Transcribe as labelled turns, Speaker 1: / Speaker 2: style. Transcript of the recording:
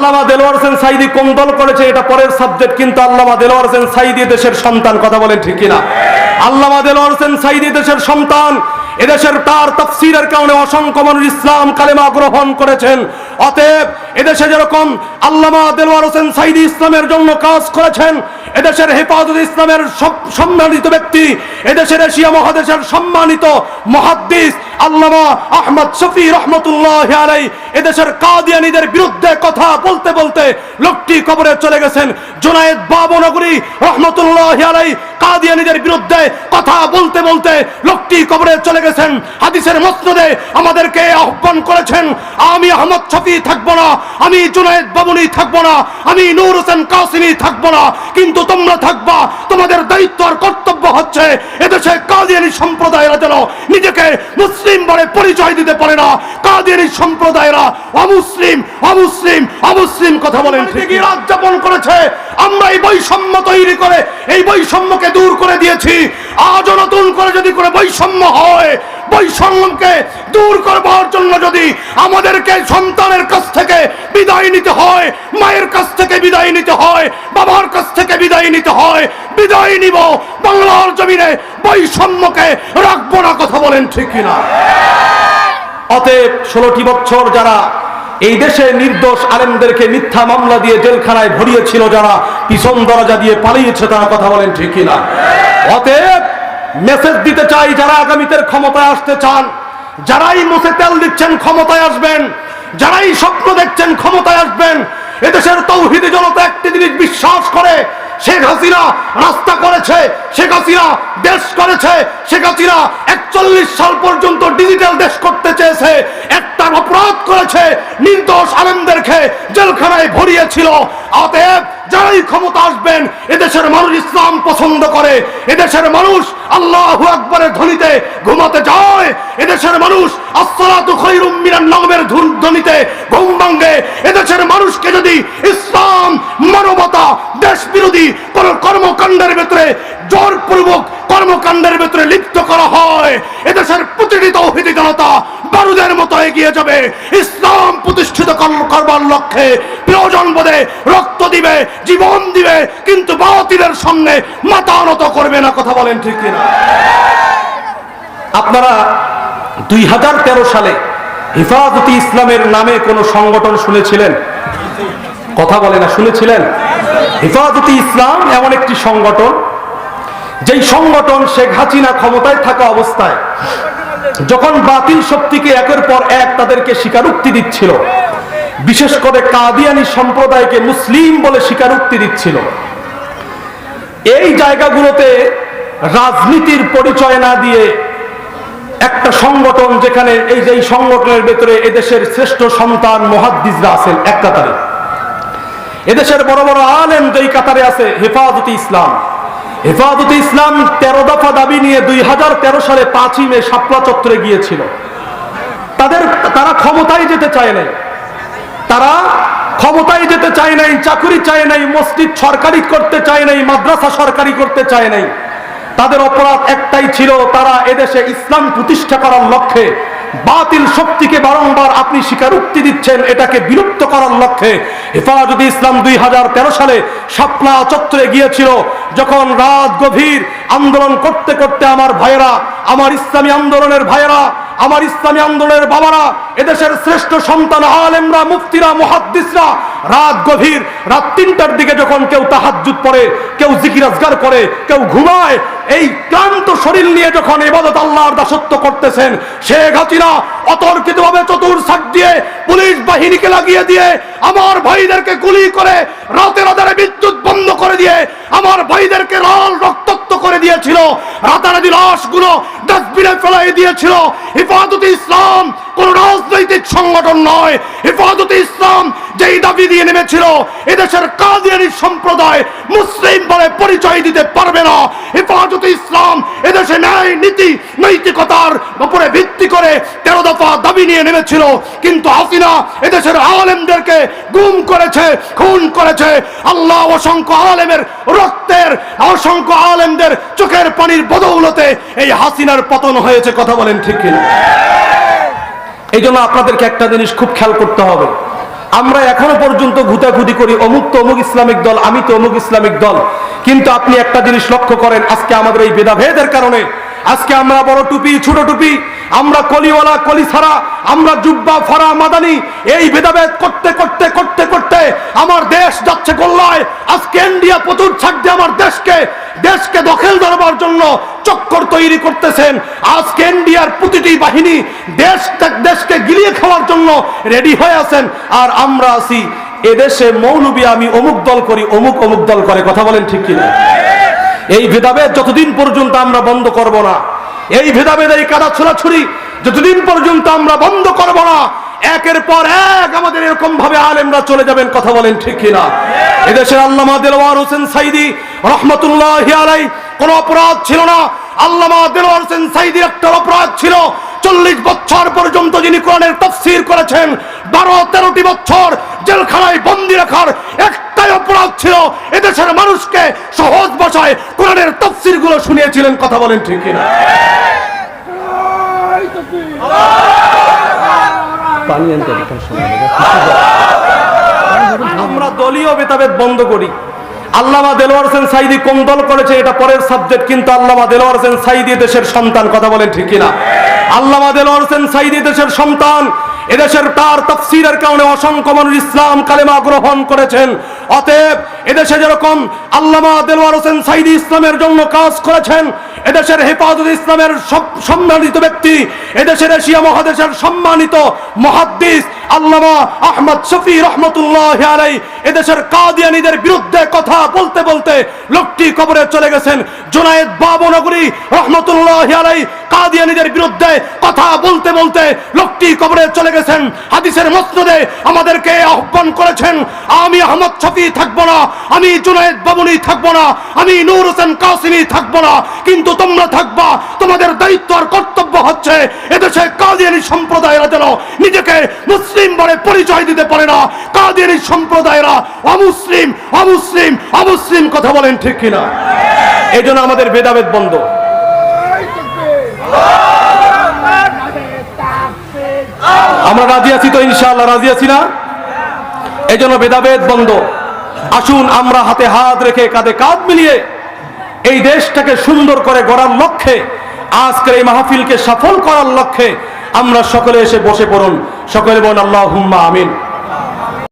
Speaker 1: আল্লামা দেলোয়ার হোসেন সাইদি কোন দল করেছে, এটা পরের সাবজেক্ট কিন্তু আল্লামা দেলোয়ার হোসেন সাইদি দেশের সন্তান, কথা বলেন ঠিক কিনা? আল্লামা দেলোয়ার হোসেন সাইদি দেশের সন্তান এদেশের তার তফসিরের কারণে অসংখ্য মানুষ ইসলাম কালেমা গ্রহণ করেছেন, অতএব এদেশে যেরকম আল্লামা দেলোয়ার হোসেন সাইদি ইসলামের জন্য কাজ করেছেন, এদেশের হেফাজত ইসলামের সম্মানিত ব্যক্তি, এদেশের এশিয়া মহাদেশের সম্মানিত মহাদ্দিস আল্লামা আহমদ শফি রহমতুল্লাহ আলাই এদেশের কাদিয়ানীদের বিরুদ্ধে কথা বলতে বলতে লোকটি কবরে চলে গেছেন। জোনায়েদ বাবনগরী রহমতুল্লাহ আলাই কাদিয়ানীদের বিরুদ্ধে কথা বলতে বলতে লোকটি কবরে চলে গেছেন। হাদিসের মসনদে আমাদেরকে আহ্বান করেছেন, আমি আহমদ শফি থাকব না আমি জুনায়েদ বাবুনি থাকব না আমি নূর হোসেন কাসিমি থাকব না কিন্তু তোমরা থাকবা তোমাদের দায়িত্ব আর কর্তব্য হচ্ছে এদেশে কাদিয়ানি সম্প্রদায়েরা যেন নিজেকে মুসলিম বলে পরিচয় দিতে পারে না। কাদিয়ানি সম্প্রদায়েরা অমুসলিম অমুসলিম অমুসলিম কথা বলেন রাত যাপন করেছে। আমরা এই বৈষম্য তৈরি করে এই বৈষম্যকে দূর করে দিয়েছি। আজও নতুন করে যদি করে বৈষম্য হয় বৈষম্যকে দূর করবার জন্য যদি আমাদেরকে সন্তানের কাছ থেকে বিদায় নিতে হয়, মায়ের কাছ থেকে বিদায় নিতে হয়, বাবার কাছ থেকে বিদায় নিতে হয়, বিদায় নিব, বাংলার জমিনে বৈষম্যকে রাখব না কথা বলেন ঠিক কিনা। অতএব ষোলোটি বছর যারা এই দেশে নির্দোষ আলেমদেরকে মিথ্যা মামলা দিয়ে জেলখানায় ভরিয়েছিল, যারা পিছন দরজা দিয়ে পালিয়েছে, তারা কথা বলেন ঠিক কিনা। অতএব মেসেজ দিতে চাই যারা আগামীতে ক্ষমতায় আসতে চান। যারাই মুখে তেল দিচ্ছেন ক্ষমতায় আসবেন। যারাই স্বপ্ন দেখছেন ক্ষমতায় আসবেন। এদেশের তৌহিদি জনতা একটি জিনিস বিশ্বাস করে, শেখ হাসিনা রাস্তা করেছে, শেখ হাসিনা দেশ করেছে, শেখ হাসিনা একচল্লিশ সাল পর্যন্ত ডিজিটাল দেশ করতে চেয়েছে। একটা অপরাধ করেছে, নির্দোষ আলেমদেরকে জেলখানায় ভরিয়েছিল। অতএব যারাই ক্ষমতা আসবেন, এদেশের মানুষ ইসলাম পছন্দ করে। এদেশের মানুষ আল্লাহ আকবরের ধ্বনিতে ঘুমাতে যায়। এদেশের মানুষ ধ্বনিতে ঘুম ভাঙ্গে এদেশের মানুষকে যদি ইসলাম মানবতা দেশ বিরোধী কোন কর্মকাণ্ডের ভেতরে জোরপূর্বক কর্মকাণ্ডের ভেতরে লিপ্ত করা হয়, এদেশের প্রতিটি তৌহিদি জনতা মতো এগিয়ে যাবে। ইসলাম প্রতিষ্ঠিত কর- করবার লক্ষ্যে প্রয়োজন বোধে রক্ত দিবে, জীবন দিবে, কিন্তু বাতিলের সামনে মাথা নত করবে না, কথা বলেন ঠিক কিনা? আপনারা দুই হাজার তেরো সালে হিফাজতি ইসলামের নামে কোনো সংগঠন শুনেছিলেন? কথা বলে না, শুনেছিলেন? হিফাজতি ইসলাম এমন একটি সংগঠন, যেই সংগঠন শেখ হাসিনা ক্ষমতায় থাকা অবস্থায় যখন বাতিল শক্তিকে একের পর এক তাদেরকে স্বীকারোক্তি দিচ্ছিল, বিশেষ করে কাদিয়ানি সম্প্রদায়কে মুসলিম বলে স্বীকারোক্তি দিচ্ছিল, এই জায়গাগুলোতে রাজনীতির পরিচয় না দিয়ে একটা সংগঠন যেখানে এই যে সংগঠনের ভেতরে এদেশের শ্রেষ্ঠ সন্তান মহাদ্দিজরা আছেন, এক কাতারে। এদেশের বড় বড় আলেম যেই কাতারে আছে, হেফাজতে ইসলাম। হেফাজতে ইসলাম তেরো দফা দাবি নিয়ে দুই হাজার তেরো সালে পাঁচই মে শাপলা চত্বরে গিয়েছিল। তাদের, তারা ক্ষমতায় যেতে চায় নাই। তারা ক্ষমতায় যেতে চায় নাই, চাকরি চায় নাই, মসজিদ সরকারি করতে চায় নাই, মাদ্রাসা সরকারি করতে চায় নাই। তাদের অপরাধ একটাই ছিল, তারা এদেশে ইসলাম প্রতিষ্ঠা করার লক্ষ্যে বাতিল শক্তিকে বারংবার আপনি স্বীকারোক্তি দিচ্ছেন, এটাকে বিলুপ্ত করার লক্ষ্যে হেফাজতে ইসলাম দুই হাজার তেরো সালে শাপলা চত্বরে গিয়েছিল। যখন রাত গভীর আন্দোলন করতে করতে আমার ভাইয়েরা, আমার ইসলামী আন্দোলনের ভাইয়েরা, আমার ইসলামী আন্দোলনের বাবারা, এদেশের শ্রেষ্ঠ সন্তান আলেমরা, মুফতিরা, মুহাদ্দিসরা, রাত গভীর, রাত তিনটার দিকে যখন কেউ তাহাজ্জুদ পড়ে, কেউ জিকির আজগার করে, কেউ ঘুমায়, এই ক্লান্ত শরীর নিয়ে যখন এবাদত আল্লাহর দাসত্ব করতেছেন, শেখ হাসিনা অতর্কিত ভাবে চতুর সাক দিয়ে পুলিশ বাহিনীকে লাগিয়ে দিয়ে আমার ভাইদেরকে গুলি করে রাতের আধারে বিদ্যুৎ বন্ধ করে দিয়ে আমার ভাইদেরকে লাল রক্তাক্ত করে দিয়েছিল। রাতারাতি লাশগুলো ডাস্টবিনে ফেলাই দিয়েছিল। হিফাজতে ইসলাম কোন রাজনৈতিক সংগঠন নয়। হেফাজতে ইসলাম যেই দাবি দিয়ে নেমেছিল, এদেশের কাদিয়ানি সম্প্রদায় মুসলিম বলে পরিচয় দিতে পারবে না। হেফাজতে ইসলাম এদেশে ন্যায়, নীতি, নৈতিকতার উপরে ভিত্তি করে তেরো দফা দাবি নিয়ে নেমেছিল। কিন্তু হাসিনা এদেশের আলেমদেরকে গুম করেছে, খুন করেছে। আল্লাহ অসংখ্য আলেমের রক্তের, অসংখ্য আলেমদের চোখের পানির বদৌলতে এই হাসিনার পতন হয়েছে, কথা বলেন ঠিক কিনা? এই জন্য আপনাদেরকে একটা জিনিস খুব খেয়াল করতে হবে। আমরা এখনও পর্যন্ত ঘুতাঘুতি করি, অমুক তো অমুক ইসলামিক দল, আমি তো অমুক ইসলামিক দল। কিন্তু আপনি একটা জিনিস লক্ষ্য করেন, আজকে আমাদের এই ভেদাভেদের কারণে, আজকে আমরা বড় টুপি, ছোট টুপি, আমরা কলিওয়ালা, কলি ছাড়া, আমরা জুব্বা, ফরা, মাদানি, এই ভেদাভেদ করতে করতে করতে করতে আমার দেশ যাচ্ছে গোল্লায়। আজকে ইন্ডিয়া প্রচুর দিয়ে আমার দেশকে দেশকে দখল ধরবার জন্য চক্কর তৈরি করতেছেন। আজকে ইন্ডিয়ার প্রতিটি বাহিনী দেশ দেশকে গিলিয়ে খাওয়ার জন্য রেডি হয়ে আছেন। আর আমরা আছি এদেশে মৌলবী, আমি অমুক দল করি, অমুক অমুক দল করে। কথা বলেন ঠিক কিনা? এই ভেদাভেদ যতদিন পর্যন্ত আমরা বন্ধ করব না, এই ভেদাভেদ, এই কাদা ছোড়াছুরি যতদিন পর্যন্ত আমরা বন্ধ করব না একের পর এক আমাদের এরকম ভাবে আলেমরা চলে যাবেন, কথা বলেন ঠিক কিনা? এদেশের আল্লামা দেলওয়ার হোসেন সাইদি রহমতুল্লাহ কোনো অপরাধ ছিল না। আল্লামা দেলওয়ার হোসেন সাইদির একটা অপরাধ ছিল, চল্লিশ বছর পর্যন্ত যিনি কোরআনের তফসির করেছেন, বারো, তেরোটি বছর জেলখানায় বন্দি রাখার একটাই অপরাধ ছিল। এদেশের মানুষকে সহজ ভাষায় কোরআনের তফসিরগুলো শুনিয়েছিলেন, কথা বলেন ঠিক কিনা? আমরা দলীয় বেতাবেদ বন্ধ করি। আল্লামা দেলোয়ার হোসেন সাইদি কোন দল করেছে, এটা পরের সাবজেক্ট কিন্তু আল্লামা দেলোয়ার হোসেন সাইদি দেশের সন্তান, কথা বলেন ঠিক কিনা? আল্লামা দেলোয়ার হোসেন সাইদি দেশের সন্তান এদেশের তার তফসিরের কারণে অসংখ্য মানুষ ইসলাম কালেমা গ্রহণ করেছেন। অতএব এদেশে যেরকম আল্লামা দেলোয়ার হোসেন সাইদি ইসলামের জন্য কাজ করেছেন, এদেশের হেফাজত ইসলামের সম্মানিত ব্যক্তি, এদেশের এশিয়া মহাদেশের সম্মানিত মহাদ্দিস আল্লামা আহমদ শফি রহমতুল্লাহ আলাই এদেশের কাদিয়ানীদের বিরুদ্ধে কথা বলতে বলতে লোকটি কবরে চলে গেছেন। জোনায়েদ বাবনগরী রহমতুল্লাহ আলাই কাদিয়ানীদের বিরুদ্ধে কথা বলতে বলতে লোকটি কবরে চলে গেছেন। হাদিসের মসনদে আমাদেরকে আহ্বান করেছেন, আমি আহমদ শফি থাকব না আমি জুনায়েদ বাবুনি থাকব না, আমি নূর হোসেন কাসিমি থাকব না, কিন্তু তোমরা থাকবা, তোমাদের দায়িত্ব আর কর্তব্য হচ্ছে এদেশে কাদিয়ানি সম্প্রদায়েরা যেন নিজেকে মুসলিম বলে পরিচয় দিতে পারে না। কাদিয়ানি সম্প্রদায়েরা অমুসলিম অমুসলিম অমুসলিম কথা বলেন ঠিক কিনা? এই জন্য আমাদের ভেদাভেদ বন্ধ। আমরা রাজি আছি তো ইনশাআল্লাহ, রাজি আছি না? এই জন্য ভেদাভেদ বন্ধ। আসুন আমরা হাতে হাত রেখে কাঁধে কাঁধ মিলিয়ে এই দেশটাকে সুন্দর করে গড়ার লক্ষ্যে, আজকের এই মাহফিলকে সফল করার লক্ষ্যে আমরা সকলে এসে বসে পড়ুন। সকলে বলুন আল্লাহ হুম্মা আমিন।